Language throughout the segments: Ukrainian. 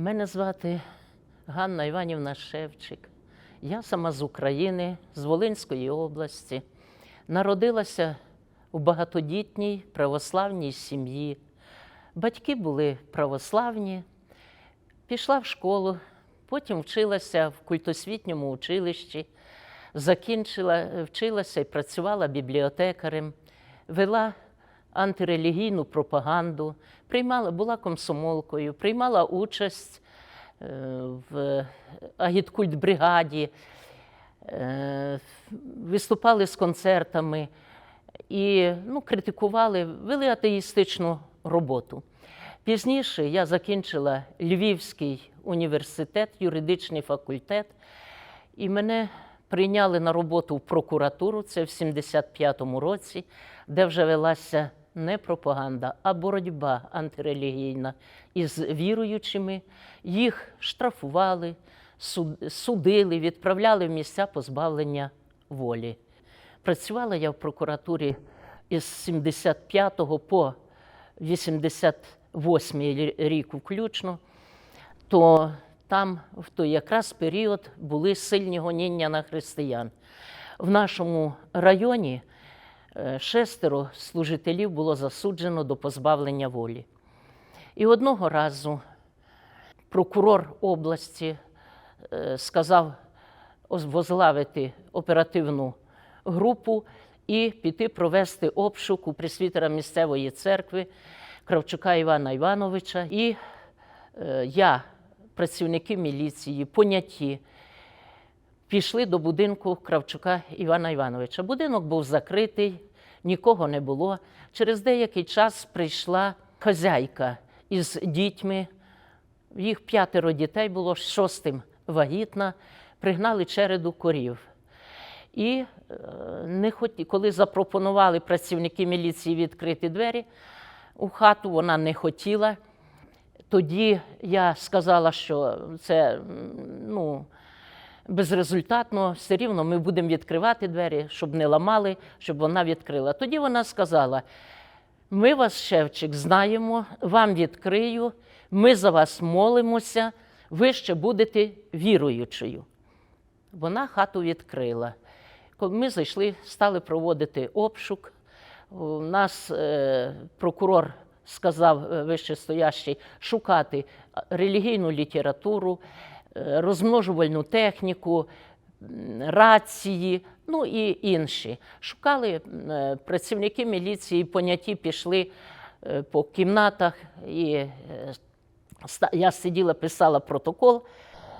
Мене звати Ганна Іванівна Шевчик. Я сама з України, з Волинської області. Народилася у багатодітній православній сім'ї. Батьки були православні, пішла в школу, потім вчилася в культосвітньому училищі, закінчила, вчилася і працювала бібліотекарем, вела антирелігійну пропаганду, приймала, була комсомолкою, приймала участь е, в агіткультбригаді, е, виступали з концертами і ну, критикували, вели атеїстичну роботу. Пізніше я закінчила Львівський університет, юридичний факультет, і мене прийняли на роботу в прокуратуру, це в 75-му році, де вже велася не пропаганда, а боротьба антирелігійна із віруючими. Їх штрафували, судили, відправляли в місця позбавлення волі. Працювала я в прокуратурі із 75 по 88 рік включно, то там в той якраз період були сильні гоніння на християн. В нашому районі шестеро служителів було засуджено до позбавлення волі. І одного разу прокурор області е, сказав возглавити оперативну групу і піти провести обшук у пресвітера місцевої церкви Кравчука Івана Івановича. І е, я, працівники міліції, поняті, пішли до будинку Кравчука Івана Івановича. Будинок був закритий, нікого не було. Через деякий час прийшла хазяйка із дітьми. Їх п'ятеро дітей було, шостим вагітна, пригнали череду корів. І е, не хоті, коли запропонували працівники міліції відкрити двері у хату, вона не хотіла. Тоді я сказала, що це ну, безрезультатно, все рівно ми будемо відкривати двері, щоб не ламали, щоб вона відкрила. Тоді вона сказала: ми вас, Шевчик, знаємо, вам відкрию, ми за вас молимося, ви ще будете віруючою. Вона хату відкрила. Ми зайшли, стали проводити обшук. У нас е, прокурор сказав е, вищестоящий шукати релігійну літературу, розмножувальну техніку, рації, ну і інші. Шукали е, працівники міліції, поняті пішли е, по кімнатах і е, я сиділа, писала протокол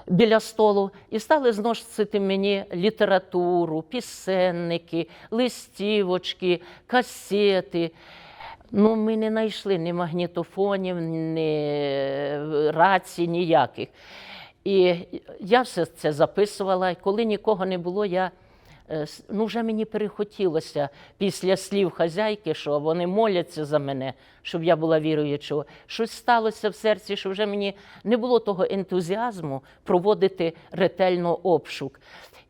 біля столу і стали зносити мені літературу, пісенники, листівочки, касети. Ну, ми не знайшли ні магнітофонів, ні рацій, ніяких. І я все це записувала. Коли нікого не було, я е, ну, вже мені перехотілося після слів хазяйки, що вони моляться за мене, щоб я була віруючою. Щось сталося в серці, що вже мені не було того ентузіазму проводити ретельно обшук.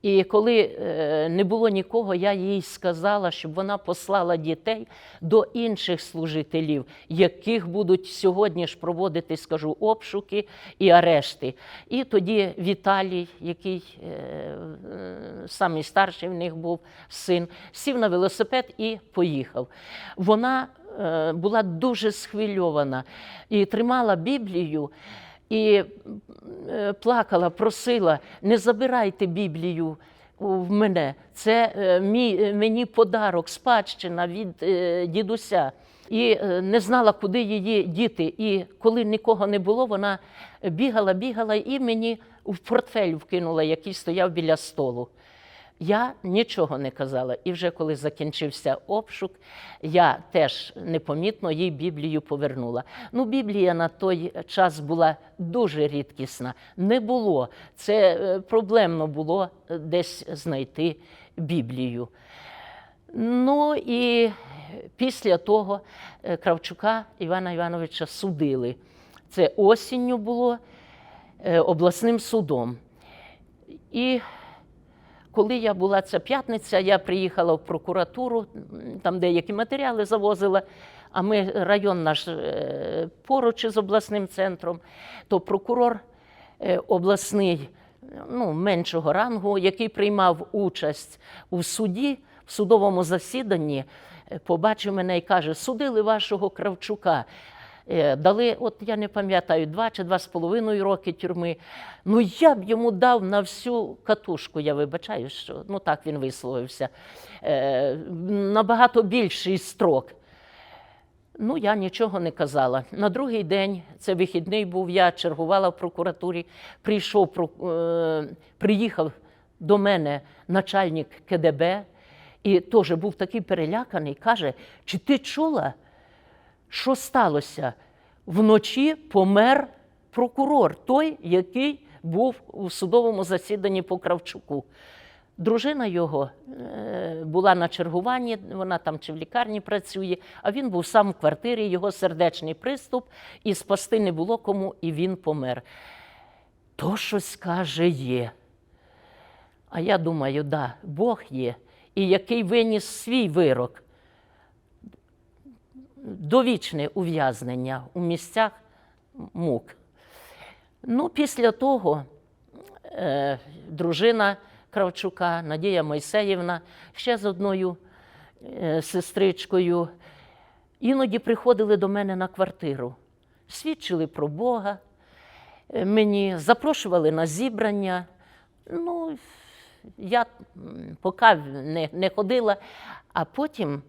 І коли е, не було нікого, я їй сказала, щоб вона послала дітей до інших служителів, яких будуть сьогодні ж проводити, скажу, обшуки і арешти. І тоді Віталій, який е, е, самий старший в них був син, сів на велосипед і поїхав. Вона була дуже схвильована і тримала Біблію. І е, плакала, просила, не забирайте Біблію в мене. Це е, мій, е, мені подарок, спадщина від дідуся. І не знала, куди її діти. І коли нікого не було, вона бігала, бігала і мені в портфель вкинула, який стояв біля столу. Я нічого не казала. І вже коли закінчився обшук, я теж непомітно їй Біблію повернула. Ну, Біблія на той час була дуже рідкісна. Не було. Це е, проблемно було е, десь знайти Біблію. Ну і після того е, Кравчука Івана Івановича судили. Це осінню було обласним судом. І коли я була ця п'ятниця, я приїхала в прокуратуру, там деякі матеріали завозила. А ми район наш е, поруч із обласним центром, то прокурор е, обласний ну, меншого рангу, який приймав участь у суді, в судовому засіданні, е, побачив мене і каже: судили вашого Кравчука. Е, Дали, от я не пам'ятаю, два чи два з половиною роки тюрми. Ну я б йому дав на всю катушку, я вибачаю, що ну так він висловився. Е, набагато більший строк. Ну, я нічого не казала. На другий день, це вихідний був, я чергувала в прокуратурі, прийшов, е, приїхав до мене начальник КДБ і теж був такий переляканий, каже: чи ти чула, що сталося? Вночі помер прокурор, той, який був у судовому засіданні по Кравчуку. Дружина його е, була на чергуванні, вона там чи в лікарні працює, а він був сам в квартирі, його сердечний приступ, і спасти не було кому, і він помер. То щось каже є. А я думаю, да, Бог є, і який виніс свій вирок. Довічне ув'язнення у місцях мук. Ну, після того е, дружина Кравчука, Надія Мойсеївна, ще з одною е, сестричкою, іноді приходили до мене на квартиру, свідчили про Бога, е, мені запрошували на зібрання. Ну, я поки не, не ходила, а потім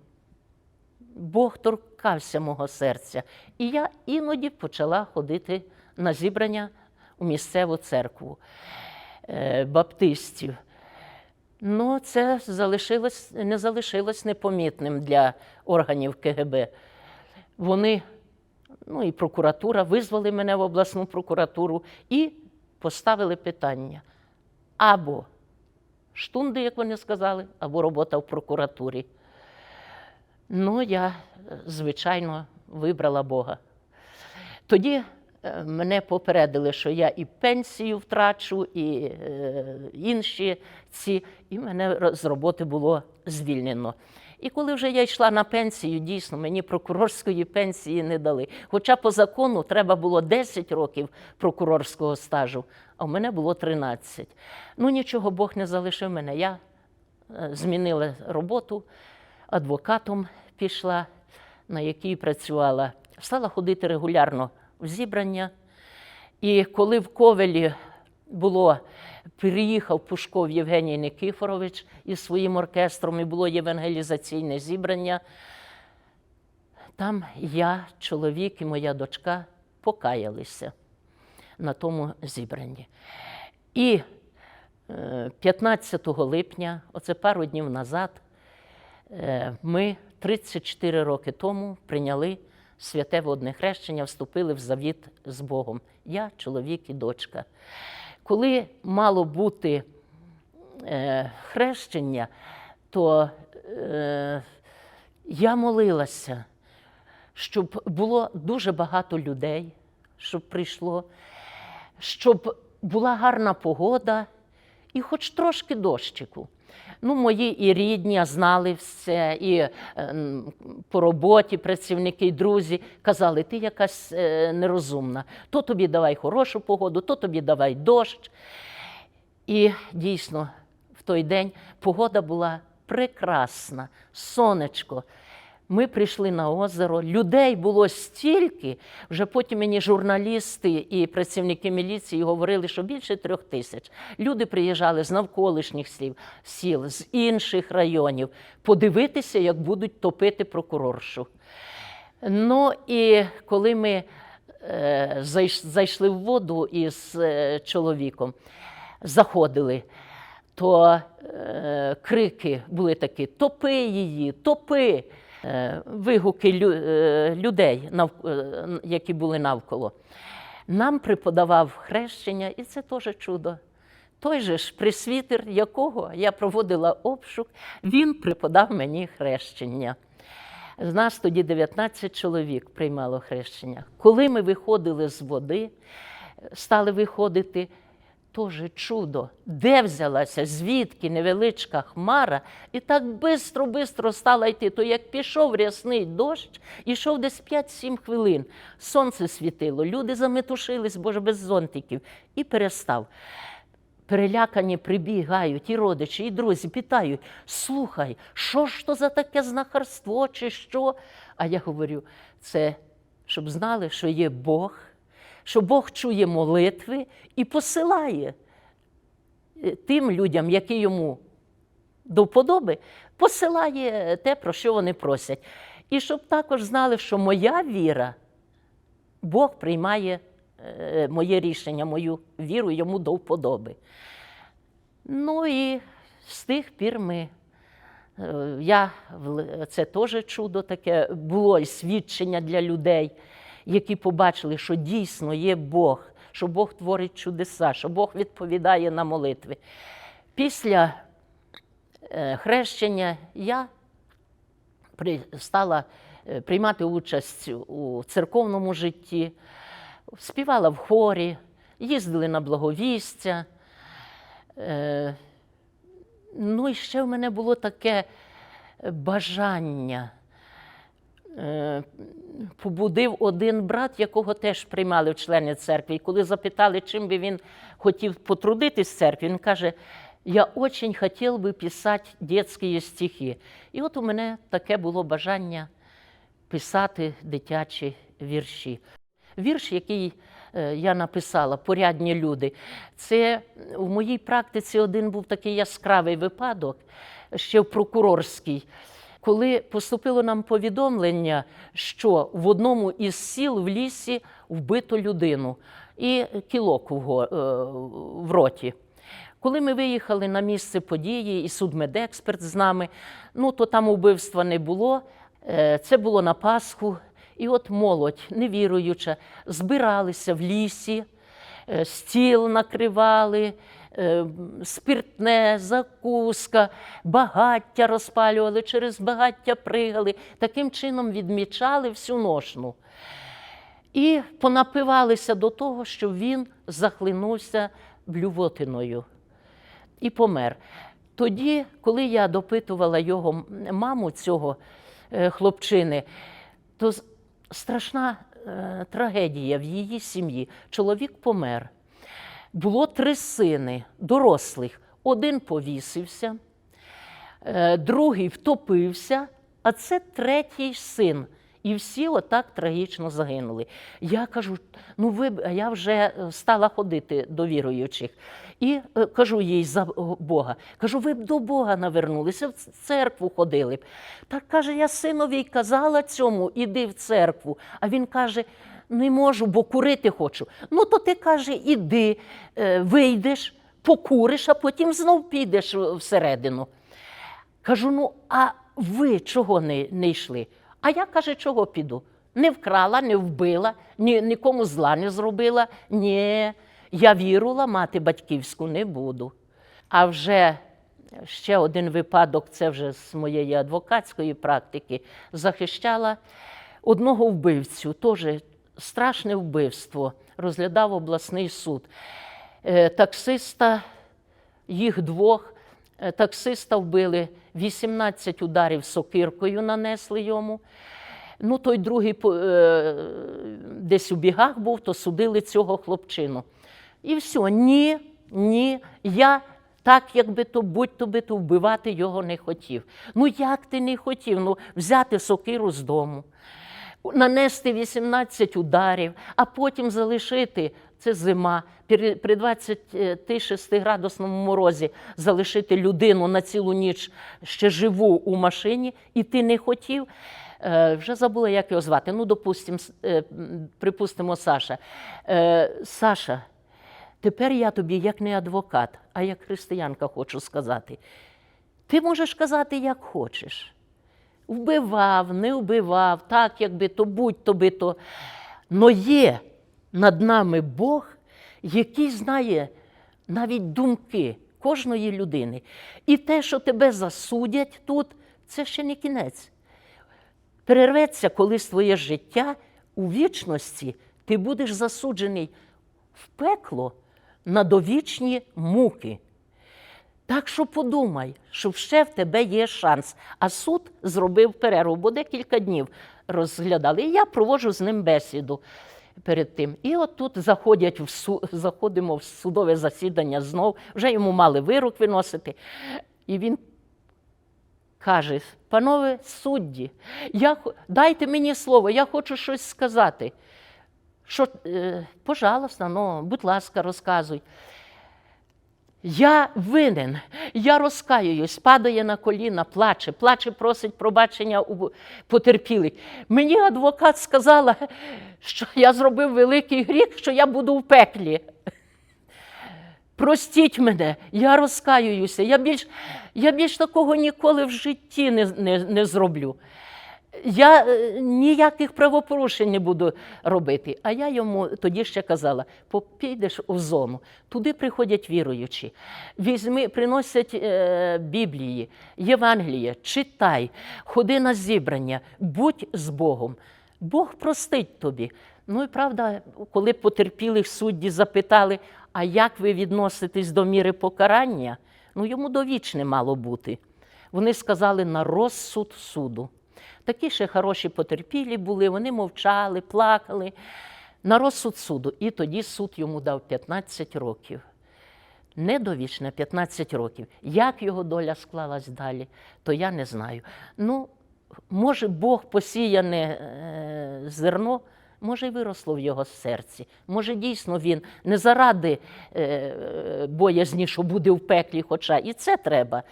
Бог торкався мого серця. І я іноді почала ходити на зібрання у місцеву церкву е, баптистів. Ну, це залишилось, не залишилось непомітним для органів КГБ. Вони, ну і прокуратура, визвали мене в обласну прокуратуру і поставили питання. Або штунди, як вони сказали, або робота в прокуратурі. Ну, я, е, звичайно, вибрала Бога. Тоді е, мене попередили, що я і пенсію втрачу, і е, інші ці, і мене з роботи було звільнено. І коли вже я йшла на пенсію, дійсно мені прокурорської пенсії не дали. Хоча по закону треба було 10 років прокурорського стажу, а в мене було 13. Ну нічого, Бог не залишив мене. Я е, змінила роботу, адвокатом пішла, на якій працювала. Стала ходити регулярно в зібрання. І коли в Ковелі було, приїхав Пушков Євгеній Никифорович із своїм оркестром, і було євангелізаційне зібрання, там я, чоловік і моя дочка покаялися на тому зібранні. І е, 15 липня, оце пару днів назад, е, ми 34 роки тому прийняли святе водне хрещення, вступили в завіт з Богом. Я, чоловік і дочка. Коли мало бути е, хрещення, то е, я молилася, щоб було дуже багато людей, щоб прийшло, щоб була гарна погода і хоч трошки дощику. Ну, мої і рідні знали все, і ем, по роботі працівники, і друзі казали, ти якась е, нерозумна. То тобі давай хорошу погоду, то тобі давай дощ. І дійсно, в той день погода була прекрасна, сонечко. Ми прийшли на озеро, людей було стільки. Вже потім мені журналісти і працівники міліції говорили, що більше трьох тисяч. Люди приїжджали з навколишніх сіл, сіл з інших районів подивитися, як будуть топити прокуроршу. Ну і коли ми е, зайшли в воду із е, чоловіком, заходили, то е, крики були такі: топи її, топи. Е, вигуки е, людей, е, які були навколо. Нам преподавав хрещення, і це теж чудо. Той же ж присвітер, якого я проводила обшук, він преподав мені хрещення. З нас тоді 19 чоловік приймало хрещення. Коли ми виходили з води, стали виходити, теж чудо, де взялася, звідки невеличка хмара, і так бистро-бистро стала йти. То як пішов рясний дощ, ішов десь 5-7 хвилин. Сонце світило, люди заметушились, бо ж без зонтиків, і перестав. Перелякані прибігають і родичі, і друзі питають: слухай, що ж то за таке знахарство, чи що? А я говорю, це щоб знали, що є Бог, що Бог чує молитви і посилає е, тим людям, які йому до вподоби, посилає те, про що вони просять. І щоб також знали, що моя віра, Бог приймає е, моє рішення, мою віру йому до вподоби. Ну і з тих пір ми. е, Я, це теж чудо таке було і свідчення для людей, які побачили, що дійсно є Бог, що Бог творить чудеса, що Бог відповідає на молитви. Після е, хрещення я стала е, приймати участь у церковному житті, співала в хорі, їздили на благовістя. Е, Ну і ще в мене було таке бажання. Е, Побудив один брат, якого теж приймали в члени церкви. І коли запитали, чим би він хотів потрудитись в церкві, він каже: Я очень хотів би писати дитячі стихи. І от у мене таке було бажання писати дитячі вірші. Вірш, який е, я написала, порядні люди, це в моїй практиці один був такий яскравий випадок, ще в прокурорській, коли поступило нам повідомлення, що в одному із сіл в лісі вбито людину і кілок е, в роті. Коли ми виїхали на місце події, і судмедексперт з нами, ну то там убивства не було. Е, Це було на Пасху. І от молодь, невіруюча, збиралися в лісі, е, стіл накривали, спиртне, закуска, багаття розпалювали, через багаття пригали. Таким чином відмічали всю ношну. І понапивалися до того, що він захлинувся блювотиною і помер. Тоді, коли я допитувала його маму цього е, хлопчини, то страшна е, трагедія в її сім'ї. Чоловік помер. Було три сини, дорослих. Один повісився, е, другий втопився, а це третій син. І всі отак трагічно загинули. Я кажу, ну ви я вже е, стала ходити до віруючих. І е, кажу їй за Бога. Кажу, ви б до Бога навернулися, в церкву ходили б. Так каже, я синові казала цьому, іди в церкву. А він каже: не можу, бо курити хочу. Ну, то ти каже, іди, е, вийдеш, покуриш, а потім знов підеш всередину. Кажу, ну а ви чого не, не йшли? А я каже, чого піду? Не вкрала, не вбила, ні, нікому зла не зробила. Ні, я вірила, мати батьківську не буду. А вже ще один випадок, це вже з моєї адвокатської практики, захищала одного вбивцю, теж страшне вбивство, розглядав обласний суд. Е, Таксиста їх двох е, таксиста вбили, 18 ударів сокиркою нанесли йому. Ну, той другий е, десь у бігах був, то судили цього хлопчину. І все, ні, ні, я так, якби то будь-то би то вбивати його не хотів. Ну як ти не хотів? Ну, взяти сокиру з дому, нанести 18 ударів, а потім залишити. Це зима, при при 26 градусному морозі залишити людину на цілу ніч ще живу у машині, і ти не хотів. Е, вже забула, як його звати. Ну, допустим, с- е, припустимо, Саша. Е, Саша, тепер я тобі, як не адвокат, а як християнка, хочу сказати. Ти можеш казати, як хочеш. Вбивав, не вбивав, так, якби то будь то би то. Но є над нами Бог, який знає навіть думки кожної людини. І те, що тебе засудять тут, це ще не кінець. Перерветься колись твоє життя у вічності, ти будеш засуджений в пекло на довічні муки. Так що подумай, що ще в тебе є шанс. А суд зробив перерву, бо декілька днів розглядали. І я проводжу з ним бесіду перед тим. І от тут заходять в су... заходимо в судове засідання знов, вже йому мали вирок виносити. І він каже: панове судді, я... дайте мені слово, я хочу щось сказати. Що, е, пожалуйста, ну, будь ласка, розказуй. Я винен, я розкаююсь, падає на коліна, плаче, плаче, просить пробачення у потерпілих. Мені адвокат сказала, що я зробив великий гріх, що я буду в пеклі. Простіть мене, я розкаююся, я більш, я більш такого ніколи в житті не, не, не зроблю. Я е, ніяких правопорушень не буду робити. А я йому тоді ще казала: «По- підеш у зону, туди приходять віруючі, візьми, приносять е, Біблії, Євангеліє, читай, ходи на зібрання, будь з Богом. Бог простить тобі. Ну і правда, коли потерпілих судді запитали, а як ви відноситесь до міри покарання, ну йому довічне мало бути. Вони сказали на розсуд суду. Такі ще хороші потерпілі були, вони мовчали, плакали на розсуд суду. І тоді суд йому дав 15 років. Недовічне 15 років. Як його доля склалась далі, то я не знаю. Ну, може, Бог посіяне е, зерно, може, й виросло в його серці. Може, дійсно він не заради е, боязні, що буде в пеклі, хоча і це треба.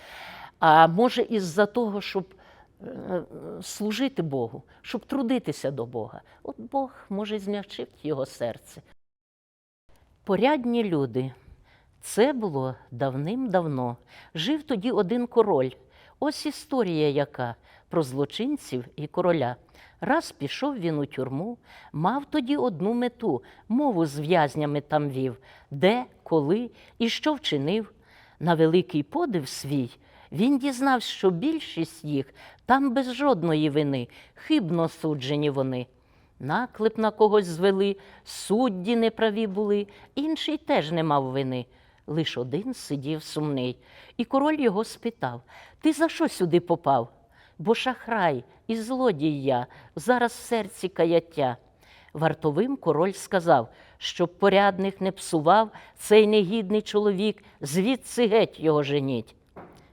А може, із-за того, щоб служити Богу, щоб трудитися до Бога. От Бог може змягчив його серце. Порядні люди. Це було давним-давно. Жив тоді один король. Ось історія яка про злочинців і короля. Раз пішов він у тюрму, мав тоді одну мету, мову з в'язнями там вів, де, коли і що вчинив. На великий подив свій він дізнався, що більшість їх там без жодної вини, хибно суджені вони. Наклеп на когось звели, судді неправі були, інший теж не мав вини. Лиш один сидів сумний. І король його спитав: Ти за що сюди попав? Бо шахрай і злодій я, зараз в серці каяття. Вартовим король сказав, щоб порядних не псував цей негідний чоловік, звідси геть його женіть.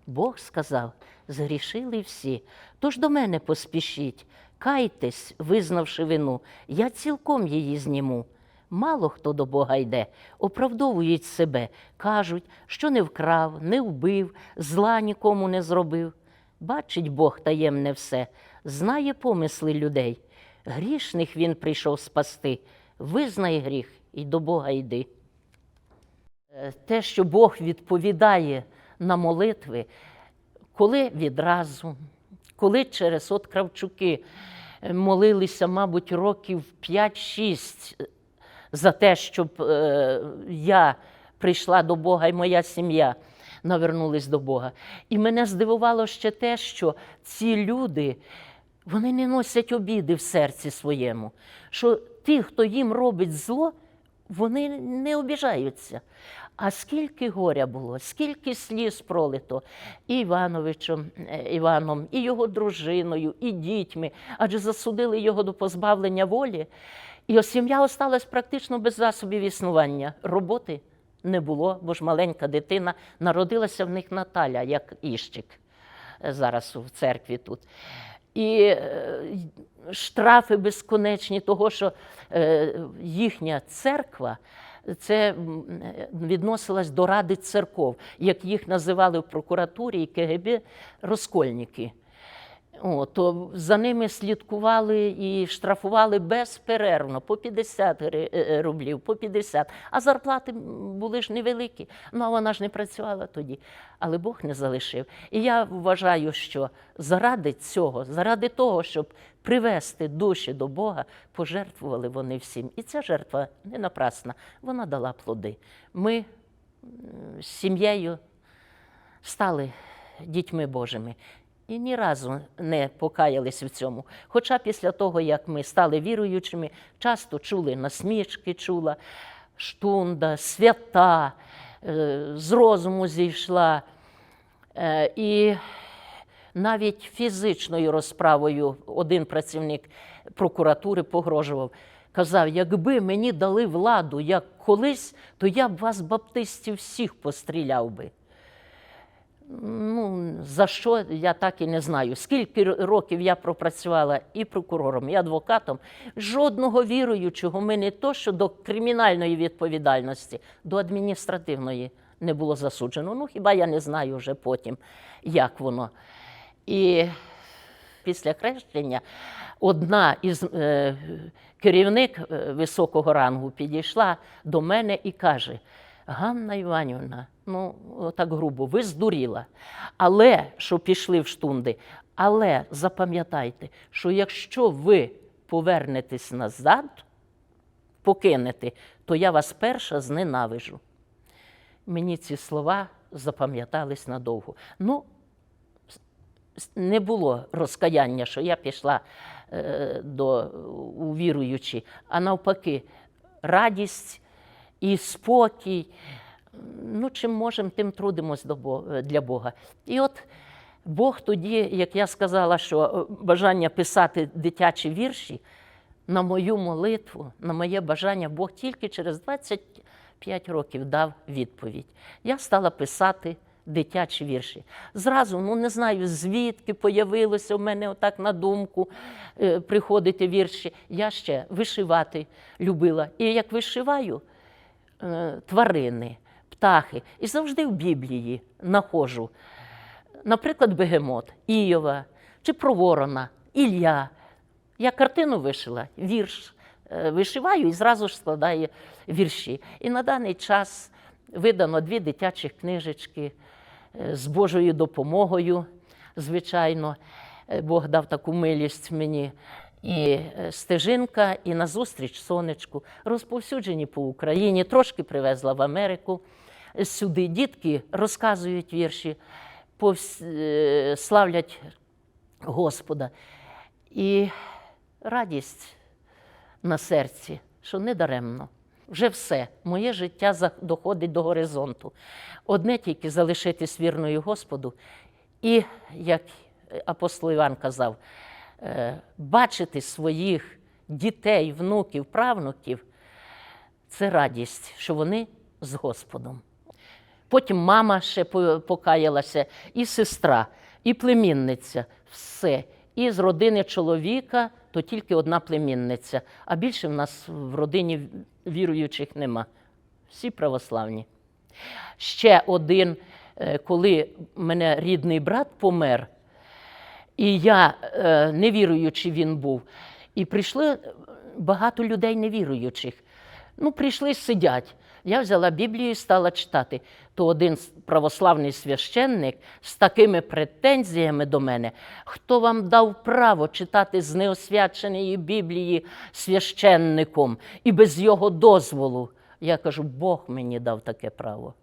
Бог сказав: згрішили всі, тож до мене поспішіть. Кайтесь, визнавши вину, я цілком її зніму. Мало хто до Бога йде, оправдовують себе, кажуть, що не вкрав, не вбив, зла нікому не зробив. Бачить Бог таємне все, знає помисли людей. Грішних він прийшов спасти. Визнай гріх і до Бога йди. Е, Те, що Бог відповідає на молитви, коли відразу, коли через от Кравчуки е, молилися, мабуть, років 5-6 за те, щоб е, я прийшла до Бога і моя сім'я навернулись до Бога. І мене здивувало ще те, що ці люди вони не носять обіди в серці своєму, що ті, хто їм робить зло, вони не обіжаються. А скільки горя було, скільки сліз пролито і Івановичем е, Іваном, і його дружиною, і дітьми, адже засудили його до позбавлення волі. І сім'я осталась практично без засобів існування. Роботи не було, бо ж маленька дитина народилася в них Наталя, як Іщик е, зараз в церкві тут. І е, штрафи безконечні, того, що їхня церква це е, відносилась до Ради церков, як їх називали в прокуратурі і КГБ розкольники. О, то за ними слідкували і штрафували безперервно по 50 е, рублів, по 50. А зарплати були ж невеликі. Ну а вона ж не працювала тоді. Але Бог не залишив. І я вважаю, що заради цього, заради того, щоб привести душі до Бога, пожертвували вони всім. І ця жертва не напрасна, вона дала плоди. Ми з сім'єю стали дітьми Божими. І ні разу не покаялись в цьому. Хоча після того, як ми стали віруючими, часто чули насмішки, чула. штунда, свята, е, з розуму зійшла. Е, І навіть фізичною розправою один працівник прокуратури погрожував. Казав, якби мені дали владу як колись, то я б вас, баптистів, всіх постріляв би. Ну, за що я так і не знаю. Скільки років я пропрацювала і прокурором, і адвокатом, жодного віруючого ми не то, що до кримінальної відповідальності, до адміністративної не було засуджено. Ну, хіба я не знаю вже потім, як воно. І після хрещення одна із е, керівник е, високого рангу підійшла до мене і каже: Ганна Іванівна, ну так грубо, ви здуріла. Але що пішли в штунди, але запам'ятайте, що якщо ви повернетесь назад, покинете, то я вас перша зненавижу. Мені ці слова запам'ятались надовго. Ну, не було розкаяння, що я пішла е, до у віруючі, а навпаки, радість і спокій. Ну, чим можемо, тим трудимось Бога, для Бога. І от Бог тоді, як я сказала, що е, бажання писати дитячі вірші, на мою молитву, на моє бажання, Бог тільки через 25 років дав відповідь. Я стала писати дитячі вірші. Зразу, ну не знаю, звідки появилося в мене отак на думку е, приходити вірші. Я ще вишивати любила. І як вишиваю е, тварини, птахи, і завжди в Біблії нахожу. Наприклад, Бегемот, Іова чи про Ворона, Ілля. Я картину вишила, вірш е, вишиваю і зразу ж складаю вірші. І на даний час видано дві дитячі книжечки е, з Божою допомогою, звичайно. Е, Бог дав таку милість мені. І е, стежинка, і назустріч сонечку, розповсюджені по Україні, трошки привезла в Америку. Сюди дітки розказують вірші, повс- е, славлять Господа. І радість на серці, що не даремно. Вже все, моє життя доходить до горизонту. Одне тільки залишитись вірною Господу, і, як апостол Іван казав, бачити своїх дітей, внуків, правнуків це радість, що вони з Господом. Потім мама ще покаялася, і сестра, і племінниця. Все. І з родини чоловіка то тільки одна племінниця. А більше в нас в родині віруючих нема. Всі православні. Ще один, е, коли мене рідний брат помер, і я е, невіруючий він був. І прийшли багато людей невіруючих. Ну, прийшли, сидять. Я взяла Біблію і стала читати. То один православний священник з такими претензіями до мене, хто вам дав право читати з неосвяченої Біблії священником і без його дозволу. Я кажу, Бог мені дав таке право.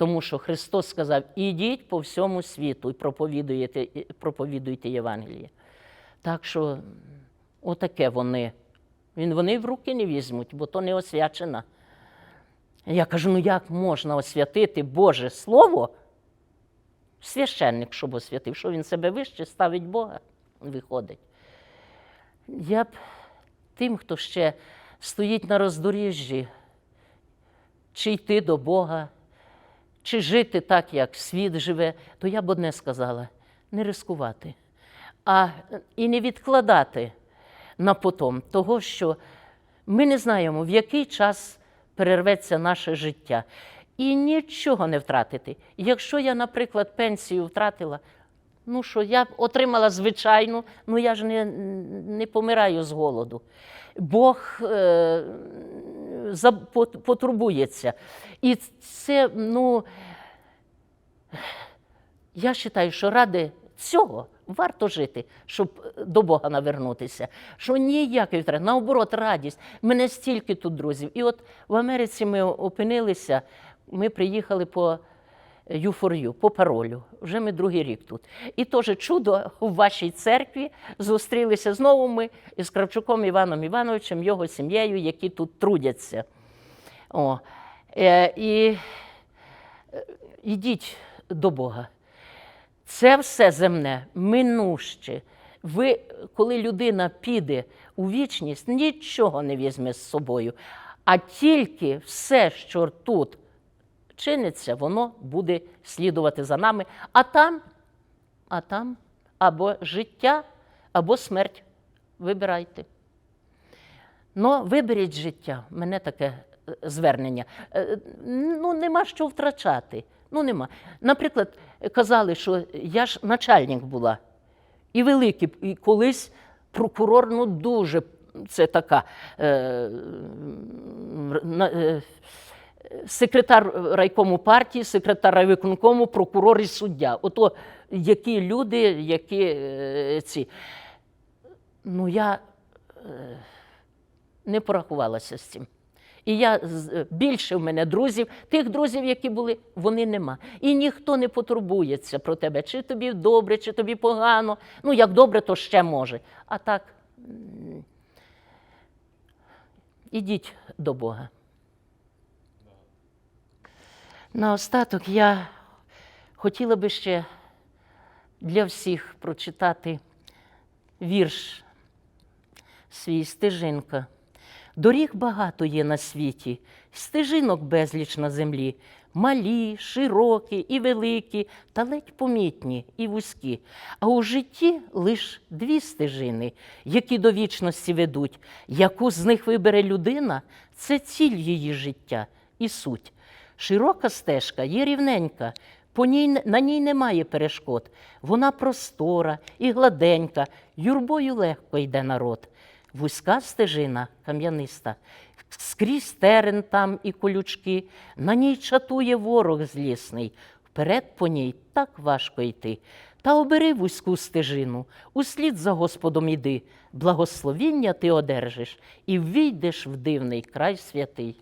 Тому що Христос сказав: ідіть по всьому світу і проповідуйте, проповідуйте Євангеліє. Так що отаке вони. Він вони в руки не візьмуть, бо то не освячена. Я кажу: ну як можна освятити Боже Слово? Священник, щоб освятив, що він себе вище ставить Бога, виходить. Я б тим, хто ще стоїть на роздоріжжі, чи йти до Бога, чи жити так, як світ живе, то я б одне сказала: не рискувати, а і не відкладати на потом того, що ми не знаємо, в який час перерветься наше життя. І нічого не втратити. Якщо я, наприклад, пенсію втратила, ну що, я отримала звичайну, ну я ж не, не помираю з голоду. Бог е, потурбується. І це, ну, я вважаю, що ради цього варто жити, щоб до Бога навернутися. Що ніякої втрати, наоборот, радість. Мене стільки тут друзів. І от в Америці ми опинилися, ми приїхали по U4U, по паролю. Вже ми другий рік тут. І теж чудо у вашій церкві зустрілися знову ми із Кравчуком Іваном Івановичем, його сім'єю, які тут трудяться. О, е, і е, ідіть до Бога. Це все земне, минуще. Ви, коли людина піде у вічність, нічого не візьме з собою, а тільки все, що тут чиниться, воно буде слідувати за нами. А там, а там або життя, або смерть. Вибирайте. Ну, виберіть життя. Мене таке е, звернення. Е, Ну, нема що втрачати. Ну, нема. Наприклад, казали, що я ж начальник була. І великий, і колись прокурор, ну дуже це така. Е, е, секретар райкому партії, секретар райвиконкому, прокурор і суддя. Ото які люди, які е, ці. Ну, я е, не порахувалася з цим. І я більше в мене друзів, тих друзів, які були, вони нема. І ніхто не потурбується про тебе, чи тобі добре, чи тобі погано. Ну, як добре, то ще може. А так, ідіть до Бога. Наостаток я хотіла би ще для всіх прочитати вірш свій стежинка. Доріг багато є на світі, стежинок безліч на землі, малі, широкі і великі, та ледь помітні і вузькі. А у житті лиш дві стежини, які до вічності ведуть. Яку з них вибере людина, це ціль її життя і суть. Широка стежка є рівненька, по ній, на ній немає перешкод. Вона простора і гладенька, юрбою легко йде народ. Вузька стежина кам'яниста, скрізь терен там і колючки, на ній чатує ворог злісний. Вперед по ній так важко йти. Та обери вузьку стежину, услід за Господом іди, благословіння ти одержиш і ввійдеш в дивний край святий.